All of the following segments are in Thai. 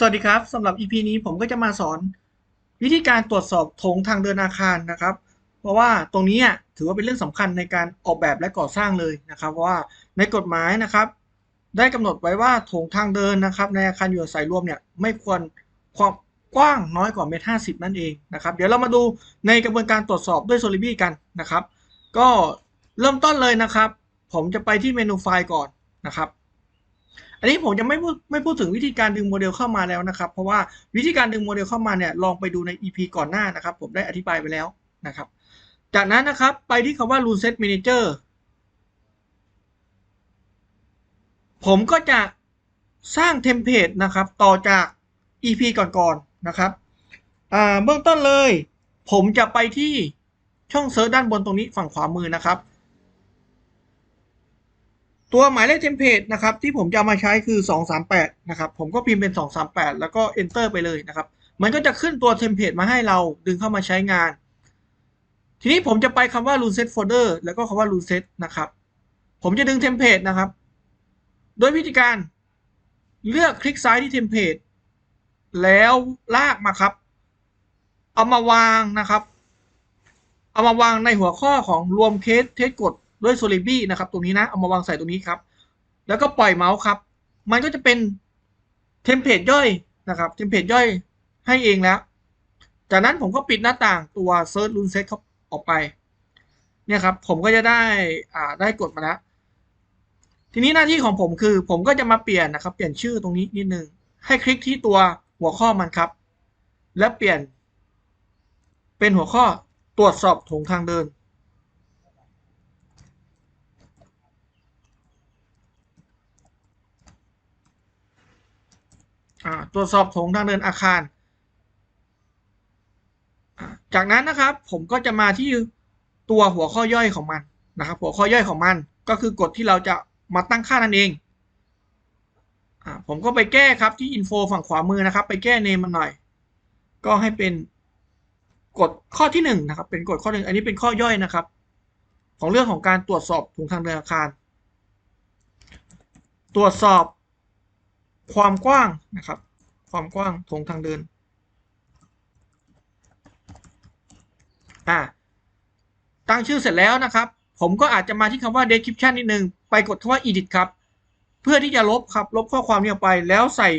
สวัสดีครับสำหรับ EP นี้ผมก็จะมาสอน วิธีการตรวจสอบโถงทางเดินอาคารนะครับ เพราะว่าตรงนี้อะถือว่าเป็นเรื่องสำคัญในการออกแบบและก่อสร้างเลยนะครับ เพราะว่าในกฎหมายนะครับ ได้กำหนดไว้ว่าโถงทางเดินนะครับ ในอาคารอยู่อาศัยรวมเนี่ยไม่ควรความกว้างน้อยกว่าเมตรห้าสิบนั่นเองนะครับ เดี๋ยวเรามาดูในกระบวนการตรวจสอบด้วยโซลิบี้กันนะครับ ก็เริ่มต้นเลยนะครับ ผมจะไปที่เมนูไฟล์ก่อนนะครับ อันนี้ผมจะไม่พูดไม่พูดถึงวิธีการดึงโมเดลเข้ามาแล้วนะครับ เพราะว่าวิธีการดึงโมเดลเข้ามาเนี่ยลองไปดูใน EP ก่อนหน้านะครับ ผมได้อธิบายไปแล้วนะครับ จากนั้นนะครับไปที่คำว่า Rule Set Manager ผมก็จะสร้างเทมเพลตนะครับ ต่อจาก EP ก่อนๆนะครับเบื้องต้นเลย ผมจะไปที่ช่องเซิร์ชด้านบนตรงนี้ฝั่งขวามือนะครับ ตัวหมายเลขเทมเพลตนะครับที่ผมจะมาใช้คือ 238 นะครับ ผมก็พิมพ์เป็น 238 แล้วก็ enter ไปเลยนะครับ มันก็จะขึ้นตัวเทมเพลตมาให้เราดึงเข้ามาใช้งาน ทีนี้ผมจะไปคำว่า rule set folder แล้วก็คำว่า rule set นะครับ ผมจะดึงเทมเพลตนะครับ โดยวิธีการเลือกคลิกซ้ายที่เทมเพลตแล้วลากมาครับ เอามาวางนะครับ เอามาวางในหัวข้อของรวมเคสเทสกด ด้วยโซลิบี้นะครับ ตรงนี้นะ เอามาวางใส่ตรงนี้ครับ แล้วก็ปล่อยเมาส์ครับ มันก็จะเป็นเทมเพลตย่อยนะครับเทมเพลตย่อยให้เองแล้ว จากนั้นผมก็ปิดหน้าต่างตัว Search Rule Set เขาออกไป เนี่ยครับ ผมก็จะได้อ่าได้กดมาแล้ว ทีนี้หน้าที่ของผมคือ ผมก็จะมาเปลี่ยนนะครับ เปลี่ยนชื่อตรงนี้นิดนึง ให้คลิกที่ตัวหัวข้อมันครับ และเปลี่ยน เป็นหัวข้อตรวจสอบโถงทางเดิน ตรวจสอบโถงทางเดินอาคาร จากนั้นนะครับผมก็จะมาที่ตัวหัวข้อย่อยของมันนะครับ หัวข้อย่อยของมันก็คือกฎที่เราจะมาตั้งค่านั่นเองอผมก็ไปแก้ครับที่อินโฟฝั่งขวามือนะครับ ไปแก้เนมมันหน่อย ก็ให้เป็นกฎข้อที่หนึ่งนะครับ เป็นกฎข้อหนึ่งอันนี้เป็นข้อย่อยนะครับ ของเรื่องของการตรวจสอบโถงทางเดินอาคาร ตรวจสอบ ความกว้างนะครับ ความกว้างโถงทางเดินอ่าตั้งชื่อเสร็จแล้วนะครับ ผมก็อาจจะมาที่คำว่า description นิดนึง ไปกดคำว่า edit ครับ เพื่อที่จะลบครับ ลบข้อความนี้ออกไป แล้วใส่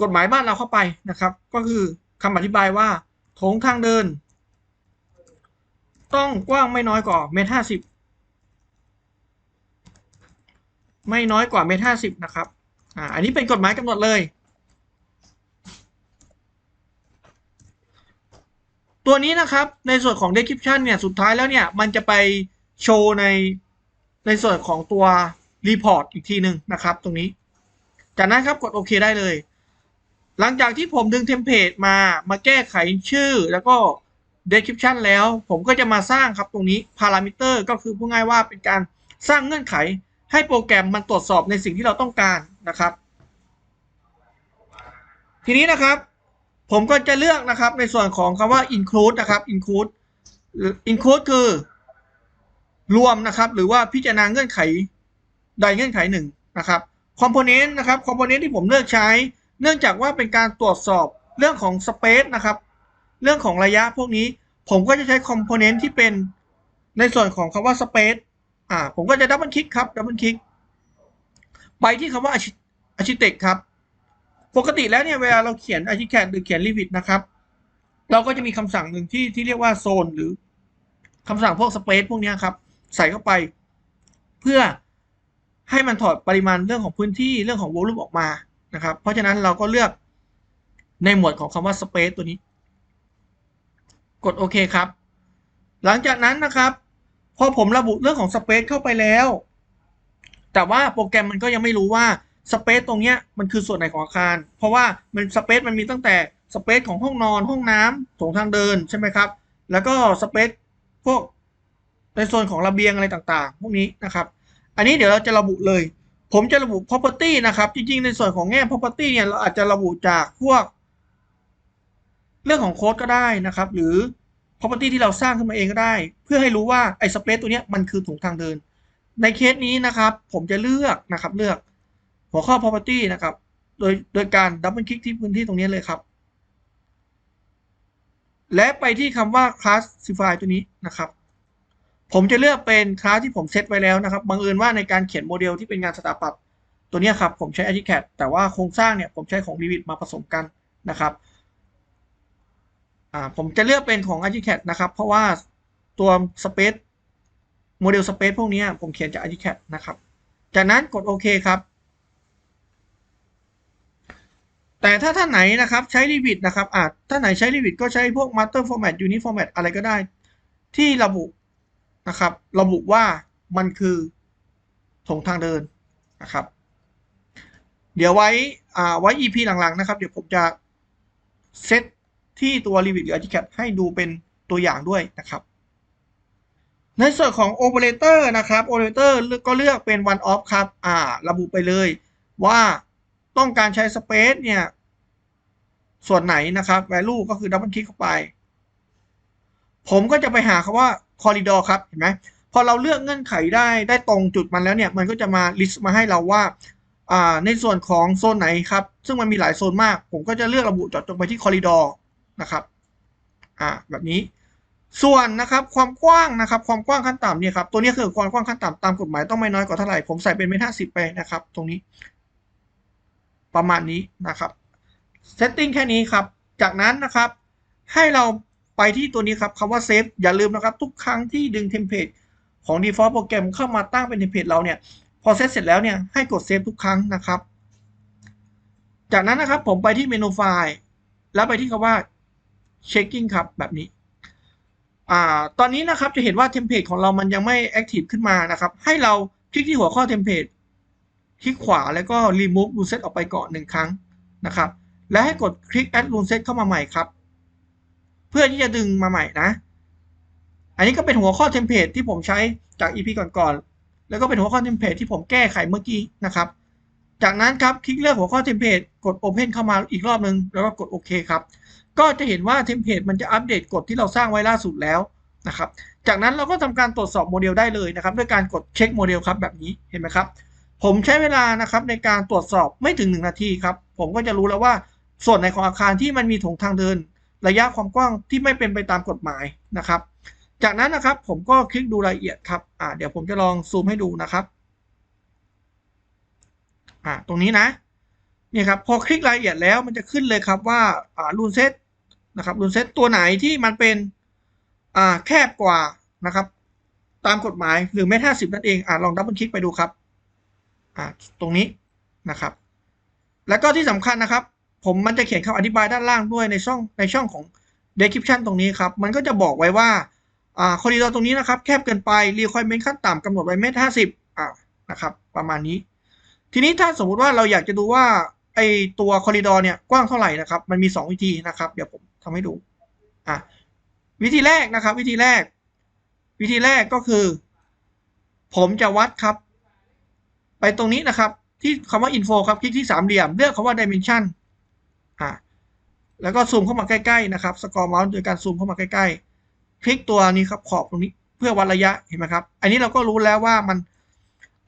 กฎหมายบ้านเราเข้าไปนะครับ ก็คือคำอธิบายว่าโถงทางเดิน ต้องกว้างไม่น้อยกว่าเมตรห้าสิบไม่น้อยกว่าเมตรห้าสิบนะครับ อ่าอันนี้เป็นกฎหมายกำหนดเลย ตัวนี้นะครับในส่วนของ description เนี่ยสุดท้ายแล้วเนี่ยมันจะไปโชว์ในในส่วนของตัว report อีกทีหนึ่งนะครับตรงนี้ จากนั้นครับกดโอเคได้เลย หลังจากที่ผมดึงเทมเพลตมามาแก้ไขชื่อแล้วก็ description แล้วผมก็จะมาสร้างครับตรงนี้ parameter ก็คือพูดง่ายว่าเป็นการสร้างเงื่อนไขให้โปรแกรมมันตรวจสอบในสิ่งที่เราต้องการ นะครับ ทีนี้นะครับ ผมก็จะเลือกนะครับในส่วนของคำว่า include นะครับ include include คือ รวมนะครับหรือว่าพิจารณาเงื่อนไขใดเงื่อนไขหนึ่งนะครับ component นะครับ component ที่ผมเลือกใช้ เนื่องจากว่าเป็นการตรวจสอบเรื่องของ space นะครับ เรื่องของระยะพวกนี้ ผมก็จะใช้ component ที่เป็นในส่วนของคำว่า space อ่าผมก็จะดับเบิลคลิกครับดับเบิลคลิก ไปที่คำว่า architect ครับ ปกติแล้วเนี่ยเวลาเราเขียน archicad หรือเขียน revit นะครับ เราก็จะมีคำสั่งหนึ่งที่ที่เรียกว่าโซนหรือคำสั่งพวก space พวกนี้ครับ ใส่เข้าไป เพื่อให้มันถอดปริมาณเรื่องของพื้นที่เรื่องของ volume ออกมานะครับ เพราะฉะนั้นเราก็เลือกในหมวดของคำว่า space ตัวนี้ กดโอเคครับ หลังจากนั้นนะครับ พอผมระบุเรื่องของ space เข้าไปแล้ว แต่ว่าโปรแกรมมันก็ยังไม่รู้ว่าสเปซตรงเนี้ยมันคือส่วนไหนของอาคาร เพราะว่ามันสเปซมันมีตั้งแต่สเปซของห้องนอนห้องน้ำโถงทางเดินใช่ไหมครับ แล้วก็สเปซพวกในโซนของระเบียงอะไรต่างๆ พวกนี้นะครับ อันนี้เดี๋ยวเราจะระบุเลย ผมจะระบุ property นะครับ จริงๆ ในส่วนของแง่ property เนี่ยเราอาจจะระบุจากพวก เรื่องของโค้ดก็ได้นะครับ หรือ property ที่เราสร้างขึ้นมาเองก็ได้ เพื่อให้รู้ว่าไอ้สเปซตัวเนี้ยมันคือโถงทางเดิน ในเคสนี้นะครับ ผมจะเลือกนะครับเลือกหัวข้อ property นะครับ โดยโดยการดับเบิลคลิกที่พื้นที่ตรงนี้เลยครับ และไปที่คำว่า classify ตัวนี้นะครับ ผมจะเลือกเป็นคลาสที่ผมเซตไว้แล้วนะครับบังเอิญว่าในการเขียนโมเดลที่เป็นงานสถาปัตย์ตัวนี้ครับ ผมใช้ ArchiCAD แต่ว่าโครงสร้างเนี่ยผมใช้ของ Revit มาผสมกันนะครับผมจะเลือกเป็นของ ArchiCAD นะครับ เพราะว่าตัว Space โมเดล Space พวกนี้ผมเขียนจาก ArchiCAD นะครับ จากนั้นกดโอเคครับ แต่ถ้าท่านไหนนะครับใช้ Revit นะครับอาจถ้าไหนใช้ Revit ก็ใช้พวก Master Format Unit Format อะไรก็ได้ ที่ระบุนะครับ ระบุว่ามันคือถงทางเดินนะครับ เดี๋ยวไว้อ่าไว้ EP หลังๆนะครับ เดี๋ยวผมจะเซตที่ตัว Revit หรือ ArchiCAD ให้ดูเป็นตัวอย่างด้วยนะครับ ในส่วนของ Operator นะครับ Operator ก็เลือกเป็น one off ครับอ่าระบุไปเลยว่าต้องการใช้ Space เนี่ย ส่วนไหนนะครับ value ก็คือ double click เข้าไป ผมก็จะไปหาคำว่า corridor ครับเห็นไหมพอเราเลือกเงื่อนไขได้ได้ตรงจุดมันแล้วเนี่ย มันก็จะมา list มาให้เราว่าอ่าในส่วนของโซนไหนครับ ซึ่งมันมีหลายโซนมาก ผมก็จะเลือกระบุเจาะจงไปที่ corridor นะครับอ่าแบบนี้ ส่วนนะครับความกว้างนะครับความกว้างขั้นต่ำเนี่ยครับตัวนี้คือความกว้างขั้นต่ำตามกฎหมายต้องไม่น้อยกว่าเท่าไหร่ผมใส่เป็นเมตรห้าสิบไปนะครับ ตรงนี้ ประมาณนี้นะครับเซตติ้งแค่นี้ครับ จากนั้นนะครับให้เราไปที่ตัวนี้ครับคำว่าเซฟอย่าลืมนะครับ ทุกครั้งที่ดึงเทมเพลตของ default โปรแกรมเข้ามาตั้งเป็นเทมเพลตเราเนี่ย พอเซตเสร็จแล้วเนี่ยให้กดเซฟทุกครั้งนะครับ จากนั้นนะครับผมไปที่เมนูไฟล์แล้วไปที่คำว่า checking ครับแบบนี้ อ่าตอนนี้นะครับจะเห็นว่าเทมเพลตของเรามันยังไม่ active ขึ้นมานะครับ ให้เราคลิกที่หัวข้อเทมเพลตคลิกขวาแล้วก็ remove rule set ออกไปก่อนหนึ่งครั้งนะครับ และให้กดคลิก add rule set เข้ามาใหม่ครับ เพื่อที่จะดึงมาใหม่นะ อันนี้ก็เป็นหัวข้อเทมเพลตที่ผมใช้จาก EP ก่อนๆแล้วก็เป็นหัวข้อเทมเพลตที่ผมแก้ไขเมื่อกี้นะครับ จากนั้นครับคลิกเลือกหัวข้อเทมเพลตกด Open เข้ามาอีกรอบนึงแล้วก็กดโอเคครับ ก็จะเห็นว่าเทมเพลตมันจะอัปเดตกฎที่เราสร้างไว้ล่าสุดแล้วนะครับ จากนั้นเราก็ทำการตรวจสอบโมเดลได้เลยนะครับ ด้วยการกดเช็คโมเดลครับแบบนี้เห็นไหมครับ ผมใช้เวลานะครับในการตรวจสอบไม่ถึง 1 นาทีครับ ผมก็จะรู้แล้วว่าส่วนไหนของอาคารที่มันมีถงทางเดิน ระยะความกว้างที่ไม่เป็นไปตามกฎหมายนะครับ จากนั้นนะครับผมก็คลิกดูรายละเอียดครับอ่าเดี๋ยวผมจะลองซูมให้ดูนะครับอ่าตรงนี้นะนี่ครับพอคลิกรายละเอียดแล้วมันจะขึ้นเลยครับว่าอ่ารูนเซต นะครับรูนเซตตัวไหนที่มันเป็นอ่าแคบกว่านะครับ ตามกฎหมายหรือเมตรห้าสิบนั่นเองอ่าลองดับเบิลคลิกไปดูครับอ่าตรงนี้นะครับ แล้วก็ที่สำคัญนะครับ ผมมันจะเขียนคำอธิบายด้านล่างด้วยในช่องในช่องของ description ตรงนี้ครับ มันก็จะบอกไว้ว่าอ่าคอริดอร์ตรงนี้นะครับ แคบเกินไป requirement ขั้นต่ำกำหนดไว้เมตรห้าสิบอ่านะครับ ประมาณนี้ ทีนี้ถ้าสมมุติว่าเราอยากจะดูว่าไอตัวคอริดอร์เนี่ยกว้างเท่าไหร่นะครับ มันมี 2 วิธีนะครับ เดี๋ยวผม ทำให้ดูอะวิธีแรกนะครับ วิธีแรก วิธีแรกก็คือ ผมจะวัดครับ ไปตรงนี้นะครับ ที่คำว่า info ครับคลิกที่สามเหลี่ยมเลือกคำว่า dimension อะแล้วก็ซูมเข้ามาใกล้ๆนะครับสกอร์เมาส์โดยการซูมเข้ามาใกล้ๆ คลิกตัวนี้ครับขอบตรงนี้เพื่อวัดระยะเห็นไหมครับ อันนี้เราก็รู้แล้วว่ามัน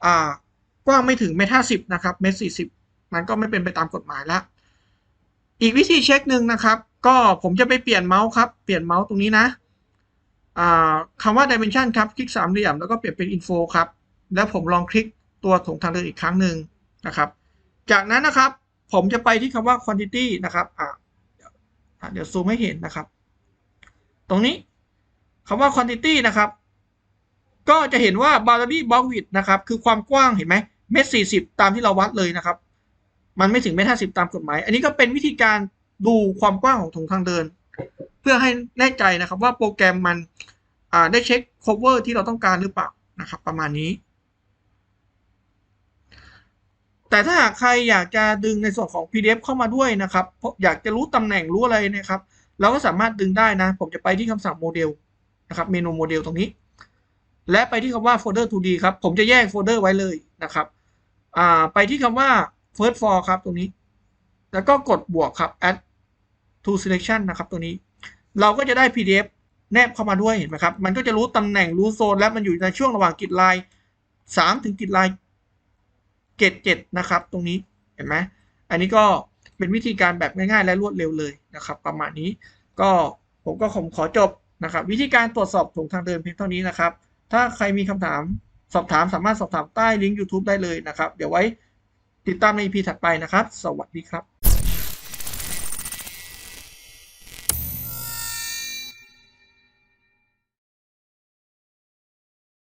อ่ากว้างไม่ถึงเมตรห้าสิบนะครับเมตรสี่สิบมันก็ไม่เป็นไปตามกฎหมายแล้ว อีกวิธีเช็คหนึ่งนะครับ ก็ผมจะไปเปลี่ยนเมาส์ครับ เปลี่ยนเมาส์ตรงนี้นะคำว่า dimension ครับ คลิกสามเหลี่ยมแล้วก็เปลี่ยนเป็น info ครับ แล้วผมลองคลิกตัวถงทางเดินอีกครั้งหนึ่งนะครับ จากนั้นนะครับผมจะไปที่คำว่า quantity นะครับเดี๋ยวซูมให้เห็นนะครับ ตรงนี้คำว่า quantity นะครับ ก็จะเห็นว่า boundary box width นะครับ คือความกว้างเห็นไหมเมตรสี่สิบตามที่เราวัดเลยนะครับ มันไม่ถึงเมตรห้าสิบตามกฎหมาย อันนี้ก็เป็นวิธีการ ดูความกว้างของถงทางเดิน เพื่อให้แน่ใจนะครับว่าโปรแกรมมันได้เช็ค cover ที่เราต้องการหรือเปล่านะครับ ประมาณนี้ แต่ถ้าหากใครอยากจะดึงในส่วนของ PDF เข้ามาด้วยนะครับ อยากจะรู้ตำแหน่งรู้อะไรนะครับ เราก็สามารถดึงได้นะ ผมจะไปที่คำสั่งโมเดลนะครับเมนูโมเดลตรงนี้ และไปที่คำว่าโฟลเดอร์ 2D ครับ ผมจะแยกโฟลเดอร์ไว้เลยนะครับไปที่คำว่า first for ครับตรงนี้ แล้วก็กดบวกครับ add to selection นะครับตัวนี้ เราก็จะได้ PDF แนบเข้ามาด้วยเห็นไหมครับ มันก็จะรู้ตำแหน่งรู้โซน และมันอยู่ในช่วงระหว่างกิจลาย3ถึงกิจลายเกต7นะครับ ตรงนี้เห็นไหมอันนี้ก็เป็นวิธีการแบบง่ายๆ และรวดเร็วเลยนะครับ ประมาณนี้ก็ผมก็ผมขอจบนะครับ วิธีการตรวจสอบถุงทางเดินเพียงเท่านี้นะครับ ถ้าใครมีคำถามสอบถามสามารถสอบถามใต้ลิงก์ YouTube ได้เลยนะครับ เดี๋ยวไว้ติดตามใน EP ถัดไปนะครับ สวัสดีครับ